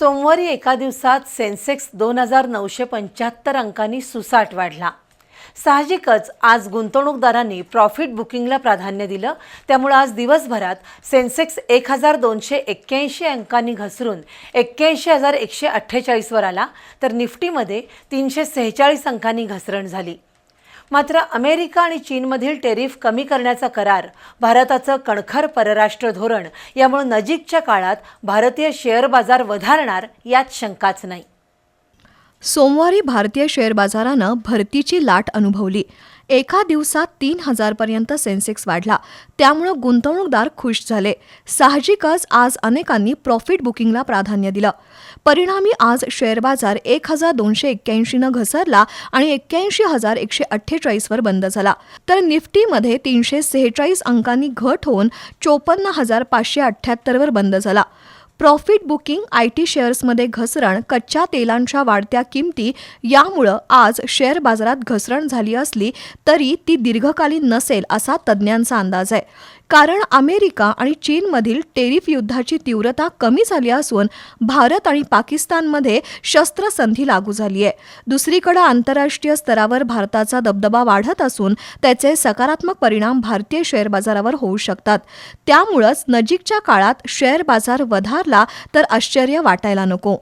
सोमवारी एका दिवसात सेन्सेक्स दोन हजार नऊशे पंच्याहत्तर अंकांनी सुसाट वाढला. साहजिकच आज गुंतवणूकदारांनी प्रॉफिट बुकिंगला प्राधान्य दिलं. त्यामुळे आज दिवसभरात सेन्सेक्स एक हजार दोनशे एक्क्याऐंशी अंकांनी घसरून एक्क्याऐंशी हजार एकशे अठ्ठेचाळीसवर आला. तर निफ्टीमध्ये तीनशे सेहेचाळीस अंकांनी घसरण झाली. मात्र अमेरिका आणि चीनमधील टेरिफ कमी करण्याचा करार भारताचं कणखर परराष्ट्र धोरण यामुळे नजीकच्या काळात भारतीय शेअर बाजार वधारणार यात शंकाच नाही. सोमवारी भारतीय शेअर बाजारानं भरतीची लाट अनुभवली. एका दिवसात तीन हजारपर्यंत सेन्सेक्स वाढला. त्यामुळं गुंतवणूकदार खुश झाले. साहजिकच आज अनेकांनी प्रॉफिट बुकिंगला प्राधान्य दिलं. परिणामी आज शेअर बाजार एक हजार दोनशे एक्क्याऐंशीनं घसरला आणि एक्क्याऐंशी हजार एकशे अठ्ठेचाळीसवर बंद झाला. तर निफ्टीमध्ये तीनशे सेहेचाळीस अंकांनी घट होऊन चोपन्न हजार पाचशे अठ्ठ्याहत्तरवर बंद झाला. प्रॉफिट बुकिंग आय टी शेअर्समध्ये घसरण कच्च्या तेलांच्या वाढत्या किमती यामुळं आज शेअर बाजारात घसरण झाली असली तरी ती दीर्घकालीन नसेल असा तज्ज्ञांचा अंदाज आहे. कारण अमेरिका आणि चीनमधील टेरिफ युद्धाची तीव्रता कमी झाली असून भारत आणि पाकिस्तानमध्ये शस्त्रसंधी लागू झाली आहे. दुसरीकडे आंतरराष्ट्रीय स्तरावर भारताचा दबदबा वाढत असून त्याचे सकारात्मक परिणाम भारतीय शेअर बाजारावर होऊ शकतात. त्यामुळंच नजीकच्या काळात शेअर बाजार वधार घातला तर आश्चर्य वाटायला नको.